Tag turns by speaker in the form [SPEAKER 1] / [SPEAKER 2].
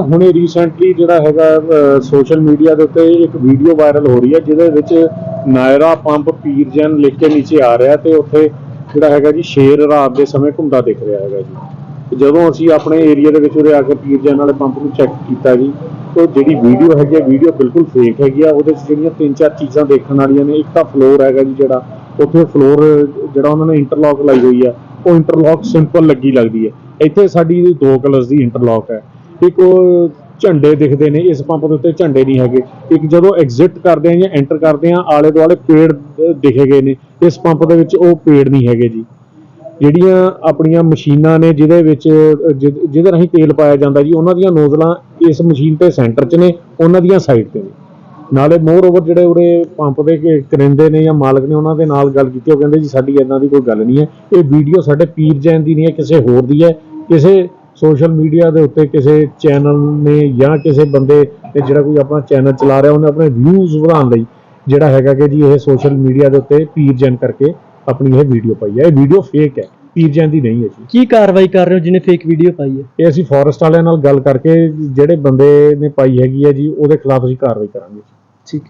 [SPEAKER 1] ਹੁਣੇ ਰੀਸੈਂਟਲੀ ਜਿਹੜਾ ਹੈਗਾ ਸੋਸ਼ਲ ਮੀਡੀਆ ਦੇ ਉੱਤੇ ਇੱਕ ਵੀਡੀਓ ਵਾਇਰਲ ਹੋ ਰਹੀ ਹੈ, ਜਿਹਦੇ ਵਿੱਚ ਨਾਇਰਾ ਪੰਪ ਪੀਰਜਨ ਲਿਖ ਕੇ ਨੀਚੇ ਆ ਰਿਹਾ ਤੇ ਉੱਥੇ ਜਿਹੜਾ ਹੈਗਾ ਜੀ, ਸ਼ੇਰ ਰਾਤ ਦੇ ਸਮੇਂ ਘੁੰਮਦਾ ਦਿਖ ਰਿਹਾ ਹੈਗਾ ਜੀ। ਜਦੋਂ ਅਸੀਂ ਆਪਣੇ ਏਰੀਆ ਦੇ ਵਿੱਚ ਉਰੇ ਆ ਕੇ ਪੀਰਜਨ ਵਾਲੇ ਪੰਪ ਨੂੰ ਚੈੱਕ ਕੀਤਾ ਜੀ ਉਹ ਜਿਹੜੀ ਵੀਡੀਓ ਹੈਗੀ ਆ ਵੀਡੀਓ ਬਿਲਕੁਲ ਫੇਕ ਹੈਗੀ ਆ। ਉਹਦੇ 'ਚ ਜਿਹੜੀਆਂ ਤਿੰਨ ਚਾਰ ਚੀਜ਼ਾਂ ਦੇਖਣ ਵਾਲੀਆਂ ਨੇ, ਇੱਕ ਤਾਂ ਫਲੋਰ ਹੈਗਾ ਜੀ ਜਿਹੜਾ, ਉੱਥੇ ਫਲੋਰ ਜਿਹੜਾ ਉਹਨਾਂ ਨੇ ਇੰਟਰਲੌਕ ਲਾਈ ਹੋਈ ਆ, ਉਹ ਇੰਟਰਲੌਕ ਸਿੰਪਲ ਲੱਗੀ ਲੱਗਦੀ ਹੈ। ਇੱਥੇ ਸਾਡੀ ਦੋ ਕਲਰਸ ਦੀ ਇੰਟਰਲੌਕ ਹੈ। ਇੱਕ ਉਹ ਝੰਡੇ ਦਿਖਦੇ ਨੇ ਇਸ ਪੰਪ ਦੇ ਉੱਤੇ ਝੰਡੇ ਨਹੀਂ ਹੈਗੇ। ਇੱਕ ਜਦੋਂ ਐਗਜ਼ਿਟ ਕਰਦੇ ਆ ਜਾਂ ਐਂਟਰ ਕਰਦੇ ਆ ਆਲੇ ਦੁਆਲੇ ਪੇੜ ਦਿਖੇ ਗਏ ਨੇ। ਇਸ ਪੰਪ ਦੇ ਵਿੱਚ ਉਹ ਪੇੜ ਨਹੀਂ ਹੈਗੇ ਜੀ। ਜਿਹੜੀਆਂ ਆਪਣੀਆਂ ਮਸ਼ੀਨਾਂ ਨੇ ਜਿਹਦੇ ਵਿੱਚ ਅਹ, ਜਿਹਦੇ ਰਾਹੀਂ ਤੇਲ ਪਾਇਆ ਜਾਂਦਾ ਜੀ ਉਹਨਾਂ ਦੀਆਂ ਨੋਜ਼ਲਾਂ ਇਸ ਮਸ਼ੀਨ ਤੇ ਸੈਂਟਰ 'ਚ ਨੇ ਉਹਨਾਂ ਦੀਆਂ ਸਾਈਡ ਤੇ ਨੇ। ਨਾਲੇ ਮੋਰ ਓਵਰ ਜਿਹੜੇ ਉਰੇ ਪੰਪ ਦੇ ਕਰਿੰਦੇ ਨੇ ਜਾਂ ਮਾਲਕ ਨੇ ਉਹਨਾਂ ਦੇ ਨਾਲ ਗੱਲ ਕੀਤੀ ਉਹ ਕਹਿੰਦੇ ਜੀ ਸਾਡੀ ਇਦਾਂ ਦੀ ਕੋਈ ਗੱਲ ਨਹੀਂ ਹੈ। ਇਹ ਵੀਡੀਓ ਸਾਡੇ ਪੀਰ ਜੈਨ ਦੀ ਨਹੀਂ ਹੈ ਕਿਸੇ ਹੋਰ ਦੀ ਹੈ। ਕਿਸੇ ਸੋਸ਼ਲ ਮੀਡੀਆ ਦੇ ਉੱਤੇ ਕਿਸੇ ਚੈਨਲ ਨੇ ਜਾਂ ਕਿਸੇ ਬੰਦੇ ਨੇ ਜਿਹੜਾ ਕੋਈ ਆਪਣਾ ਚੈਨਲ ਚਲਾ ਰਿਹਾ ਉਹਨੇ ਆਪਣੇ ਵਿਊਜ਼ ਵਧਾਉਣ ਲਈ ਜਿਹੜਾ ਹੈਗਾ ਕਿ ਜੀ ਇਹ ਸੋਸ਼ਲ ਮੀਡੀਆ ਦੇ ਉੱਤੇ ਪੀਰ ਜੈਨ ਕਰਕੇ ਆਪਣੀ ਇਹ ਵੀਡੀਓ ਪਾਈ ਹੈ। ਇਹ ਵੀਡੀਓ ਫੇਕ ਹੈ ਪੀਰ ਜੈਨ ਦੀ ਨਹੀਂ ਹੈ ਜੀ।
[SPEAKER 2] ਕੀ ਕਾਰਵਾਈ ਕਰ ਰਹੇ ਹੋ ਜਿਹਨੇ ਫੇਕ ਵੀਡੀਓ ਪਾਈ ਹੈ?
[SPEAKER 1] ਇਹ ਅਸੀਂ ਫੋਰੈਸਟ ਵਾਲਿਆਂ ਨਾਲ ਗੱਲ ਕਰਕੇ ਜਿਹੜੇ ਬੰਦੇ ਨੇ ਪਾਈ ਹੈਗੀ ਹੈ ਜੀ ਉਹਦੇ ਖਿਲਾਫ ਅਸੀਂ ਕਾਰਵਾਈ ਕਰਾਂਗੇ
[SPEAKER 2] ਠੀਕ।